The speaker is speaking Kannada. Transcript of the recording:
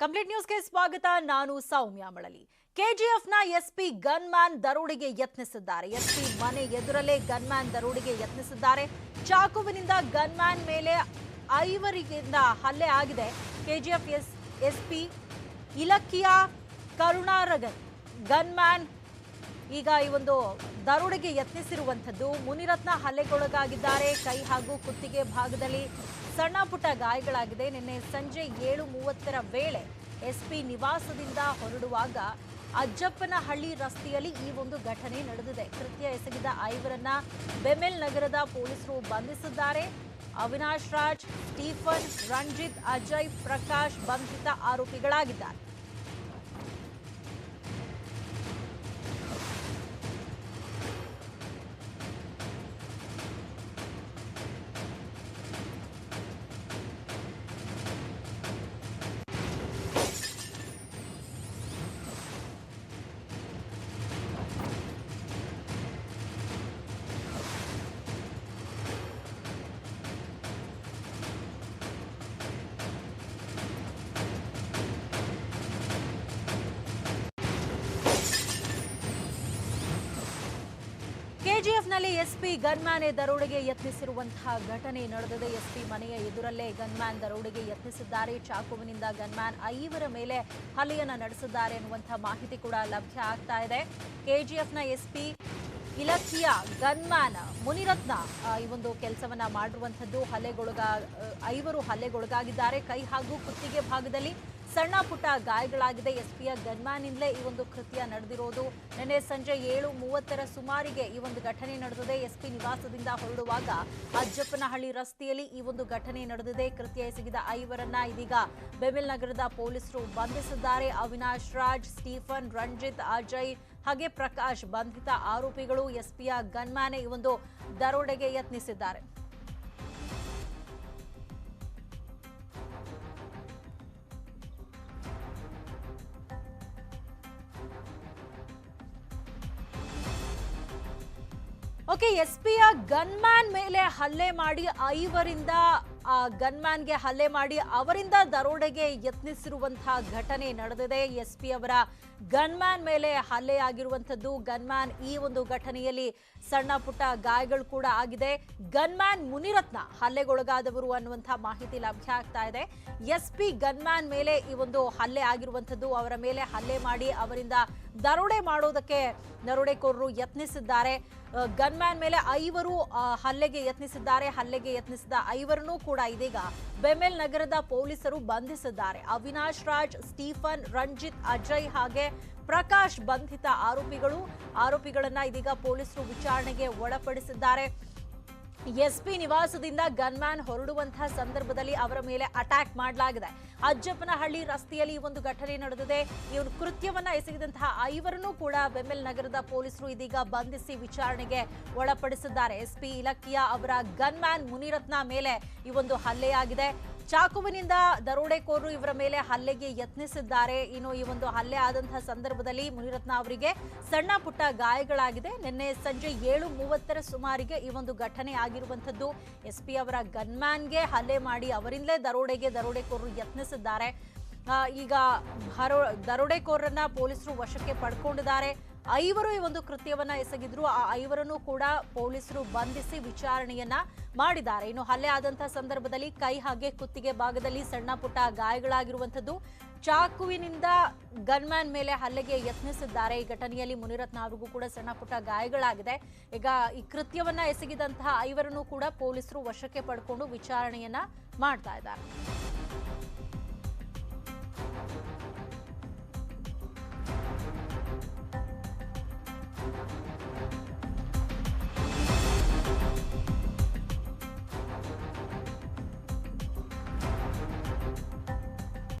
ಕಂಪ್ಲೀಟ್ ನ್ಯೂಸ್ಗೆ ಸ್ವಾಗತ. ನಾನು ಸೌಮ್ಯ ಮಳಲಿ. ಕೆಜಿಎಫ್ನ ಎಸ್ಪಿ ಗನ್ ಮ್ಯಾನ್ ದರೋಡೆಗೆ ಯತ್ನಿಸಿದ್ದಾರೆ. ಎಸ್ಪಿ ಮನೆ ಎದುರಲ್ಲೇ ಗನ್ ಮ್ಯಾನ್ ದರೋಡೆಗೆ ಯತ್ನಿಸಿದ್ದಾರೆ. ಚಾಕುವಿನಿಂದ ಗನ್ ಮ್ಯಾನ್ ಮೇಲೆ ಐವರಿಗಿಂದ ಹಲ್ಲೆ ಆಗಿದೆ. KGF S, SP Ilakkiya Karunaragan gunman ಈಗ ಈ ಒಂದು ದರೋಡೆಗೆ ಯತ್ನಿಸಿರುವಂಥದ್ದು ಮುನಿರತ್ನ ಹಲ್ಲೆಗೊಳಗಾಗಿದ್ದಾರೆ. ಕೈ ಹಾಗೂ ಕುತ್ತಿಗೆ ಭಾಗದಲ್ಲಿ ಸಣ್ಣ ಪುಟ್ಟ ಗಾಯಗಳಾಗಿದೆ. ನಿನ್ನೆ ಸಂಜೆ ಏಳು ಮೂವತ್ತರ ವೇಳೆ ಎಸ್ಪಿ ನಿವಾಸದಿಂದ ಹೊರಡುವಾಗ ಅಜ್ಜಪ್ಪನಹಳ್ಳಿ ರಸ್ತೆಯಲ್ಲಿ ಈ ಒಂದು ಘಟನೆ ನಡೆದಿದೆ. ಕೃತ್ಯ ಎಸಗಿದ ಐವರನ್ನ ಬೆಮೆಲ್ ನಗರದ ಪೊಲೀಸರು ಬಂಧಿಸಿದ್ದಾರೆ. ಅವಿನಾಶ್ ರಾಜ್, ಸ್ಟೀಫನ್, ರಂಜಿತ್, ಅಜಯ್, ಪ್ರಕಾಶ್ ಬಂಧಿತ ಆರೋಪಿಗಳಾಗಿದ್ದಾರೆ. ಕೆಜಿಎಫ್ನಲ್ಲಿ ಎಸ್ಪಿ ಗನ್ಮ್ಯಾನ್ ದರೋಡೆಗೆ ಯತ್ನಿಸಿರುವಂತಹ ಘಟನೆ ನಡೆದಿದೆ. ಎಸ್ಪಿ ಮನೆಯ ಎದುರಲ್ಲೇ ಗನ್ಮ್ಯಾನ್ ದರೋಡೆಗೆ ಯತ್ನಿಸಿದ್ದಾರೆ. ಚಾಕುವಿನಿಂದ ಗನ್ಮ್ಯಾನ್ ಐವರ ಮೇಲೆ ಹಲ್ಲೆಯನ್ನು ನಡೆಸಿದ್ದಾರೆ ಎನ್ನುವಂತಹ ಮಾಹಿತಿ ಕೂಡ ಲಭ್ಯ ಆಗ್ತಾ ಇದೆ. ಕೆಜಿಎಫ್ನ ಎಸ್ಪಿ ಇಲಕ್ಕಿಯ ಗನ್ಮ್ಯಾನ್ ಮುನಿರತ್ನ ಈ ಒಂದು ಕೆಲಸವನ್ನ ಮಾಡಿರುವಂಥದ್ದು. ಹಲ್ಲೆಗೊಳಗ, ಐವರು ಹಲ್ಲೆಗೊಳಗಾಗಿದ್ದಾರೆ. ಕೈ ಹಾಗೂ ಕುತ್ತಿಗೆ ಭಾಗದಲ್ಲಿ ಸಣ್ಣ ಪುಟ್ಟ ಗಾಯಗಳಾಗಿದೆ. ಎಸ್ಪಿಯ ಗನ್ಮ್ಯಾನಿಂದಲೇ ಈ ಒಂದು ಕೃತ್ಯ ನಡೆದಿರೋದು. ನಿನ್ನೆ ಸಂಜೆ ಏಳು ಮೂವತ್ತರ ಸುಮಾರಿಗೆ ಈ ಒಂದು ಘಟನೆ ನಡೆದಿದೆ. ಎಸ್ಪಿ ನಿವಾಸದಿಂದ ಹೊರಡುವಾಗ ಅಜ್ಜಪ್ಪನಹಳ್ಳಿ ರಸ್ತೆಯಲ್ಲಿ ಈ ಒಂದು ಘಟನೆ ನಡೆದಿದೆ. ಕೃತ್ಯ ಎಸಗಿದ ಐವರನ್ನ ಇದೀಗ ಬೆಮೆಲ್ ನಗರದ ಪೊಲೀಸರು ಬಂಧಿಸಿದ್ದಾರೆ. ಅವಿನಾಶ್ ರಾಜ್, ಸ್ಟೀಫನ್, ರಂಜಿತ್, ಅಜಯ್ ಹಾಗೆ ಪ್ರಕಾಶ್ ಬಂಧಿತ ಆರೋಪಿಗಳು ಎಸ್ಪಿಯ ಗನ್ಮ್ಯಾನೆ ಈ ಒಂದು ದರೋಡೆಗೆ ಯತ್ನಿಸಿದ್ದಾರೆ. ಓಕೆ ಎಸ್ಪಿಯ ಗನ್ಮ್ಯಾನ್ ಮೇಲೆ ಹಲ್ಲೆ ಮಾಡಿ ಐವರಿಂದ ಆ ಗನ್ಮ್ಯಾನ್ಗೆ ಹಲ್ಲೆ ಮಾಡಿ ಅವರಿಂದ ದರೋಡೆಗೆ ಯತ್ನಿಸಿರುವಂತಹ ಘಟನೆ ನಡೆದಿದೆ. ಎಸ್ಪಿ ಅವರ ಗನ್ಮ್ಯಾನ್ ಮೇಲೆ ಹಲ್ಲೆ ಆಗಿರುವಂಥದ್ದು. ಗನ್ಮ್ಯಾನ್ ಈ ಒಂದು ಘಟನೆಯಲ್ಲಿ ಸಣ್ಣ ಪುಟ್ಟ ಗಾಯಗಳು ಕೂಡ ಆಗಿದೆ. ಗನ್ಮ್ಯಾನ್ ಮುನಿರತ್ನ ಹಲ್ಲೆಗೊಳಗಾದವರು ಅನ್ನುವಂತಹ ಮಾಹಿತಿ ಲಭ್ಯ ಆಗ್ತಾ ಇದೆ. ಎಸ್ ಪಿ ಗನ್ಮ್ಯಾನ್ ಮೇಲೆ ಈ ಒಂದು ಹಲ್ಲೆ ಆಗಿರುವಂಥದ್ದು, ಅವರ ಮೇಲೆ ಹಲ್ಲೆ ಮಾಡಿ ಅವರಿಂದ ದರೋಡೆ ಮಾಡೋದಕ್ಕೆ ದರೋಡೆಕೋರರು ಯತ್ನಿಸಿದ್ದಾರೆ. ಗನ್ಮ್ಯಾನ್ ಮೇಲೆ ಐವರು ಹಲ್ಲೆಗೆ ಯತ್ನಿಸಿದ್ದಾರೆ. ಹಲ್ಲೆಗೆ ಯತ್ನಿಸಿದ ಐವರನ್ನೂ ಕೂಡ ಇದೀಗ ಬೆಮೆಲ್ ನಗರದ ಪೊಲೀಸರು ಬಂಧಿಸಿದ್ದಾರೆ. ಅವಿನಾಶ್ ರಾಜ್, ಸ್ಟೀಫನ್, ರಂಜಿತ್, ಅಜಯ್ ಹಾಗೆ ಪ್ರಕಾಶ್ ಬಂಧಿತ ಆರೋಪಿಗಳು. ಆರೋಪಿಗಳನ್ನ ಇದೀಗ ಪೊಲೀಸರು ವಿಚಾರಣೆಗೆ ಒಳಪಡಿಸಿದ್ದಾರೆ. ಎಸ್ಪಿ ನಿವಾಸದಿಂದ ಗನ್ಮ್ಯಾನ್ ಹೊರಡುವಂತಹ ಸಂದರ್ಭದಲ್ಲಿ ಅವರ ಮೇಲೆ ಅಟ್ಯಾಕ್ ಮಾಡಲಾಗಿದೆ. ಅಜ್ಜಪ್ಪನಹಳ್ಳಿ ರಸ್ತೆಯಲ್ಲಿ ಈ ಒಂದು ಘಟನೆ ನಡೆದಿದೆ. ಒಂದು ಕೃತ್ಯವನ್ನ ಎಸಗಿದಂತಹ ಐವರನ್ನು ಕೂಡ ಬೆಮ್ಮೆಲ್ ನಗರದ ಪೊಲೀಸರು ಇದೀಗ ಬಂಧಿಸಿ ವಿಚಾರಣೆಗೆ ಒಳಪಡಿಸಿದ್ದಾರೆ. ಎಸ್ಪಿ ಇಲಕ್ಕಿಯ ಅವರ ಗನ್ಮ್ಯಾನ್ ಮುನಿರತ್ನ ಮೇಲೆ ಈ ಒಂದು ಹಲ್ಲೆಯಾಗಿದೆ. ಚಾಕುವಿನಿಂದ ದರೋಡೆಕೋರರು ಇವರ ಮೇಲೆ ಹಲ್ಲೆಗೆ ಯತ್ನಿಸಿದ್ದಾರೆ. ಇನ್ನು ಈ ಒಂದು ಹಲ್ಲೆ ಆದಂತಹ ಸಂದರ್ಭದಲ್ಲಿ ಮುನಿರತ್ನ ಅವರಿಗೆ ಸಣ್ಣ ಪುಟ್ಟ ಗಾಯಗಳಾಗಿದೆ. ನಿನ್ನೆ ಸಂಜೆ ಏಳು ಮೂವತ್ತರ ಸುಮಾರಿಗೆ ಈ ಒಂದು ಘಟನೆ ಆಗಿರುವಂಥದ್ದು. ಎಸ್ಪಿ ಅವರ ಗನ್ಮ್ಯಾನ್ಗೆ ಹಲ್ಲೆ ಮಾಡಿ ಅವರಿಂದಲೇ ದರೋಡೆಗೆ ದರೋಡೆಕೋರರು ಯತ್ನಿಸಿದ್ದಾರೆ. ಈಗ ದರೋಡೆಕೋರರನ್ನ ಪೊಲೀಸರು ವಶಕ್ಕೆ ಪಡ್ಕೊಂಡಿದ್ದಾರೆ. ಐವರು ಈ ಒಂದು ಕೃತ್ಯವನ್ನ ಎಸಗಿದ್ರು. ಆ ಐವರನ್ನು ಕೂಡ ಪೊಲೀಸರು ಬಂಧಿಸಿ ವಿಚಾರಣೆಯನ್ನ ಮಾಡಿದ್ದಾರೆ. ಇನ್ನು ಹಲ್ಲೆ ಆದಂತಹ ಸಂದರ್ಭದಲ್ಲಿ ಕೈ ಹಾಗೆ ಕುತ್ತಿಗೆ ಭಾಗದಲ್ಲಿ ಸಣ್ಣ ಪುಟ್ಟ ಗಾಯಗಳಾಗಿರುವಂಥದ್ದು ಚಾಕುವಿನಿಂದ ಗನ್ಮ್ಯಾನ್ ಮೇಲೆ ಹಲ್ಲೆಗೆ ಯತ್ನಿಸಿದ್ದಾರೆ. ಈ ಘಟನೆಯಲ್ಲಿ ಮುನಿರತ್ನ ಅವರಿಗೂ ಕೂಡ ಸಣ್ಣ ಪುಟ್ಟ ಗಾಯಗಳಾಗಿದೆ. ಈಗ ಈ ಕೃತ್ಯವನ್ನ ಎಸಗಿದಂತಹ ಐವರನ್ನು ಕೂಡ ಪೊಲೀಸರು ವಶಕ್ಕೆ ಪಡ್ಕೊಂಡು ವಿಚಾರಣೆಯನ್ನ ಮಾಡ್ತಾ ಇದ್ದಾರೆ.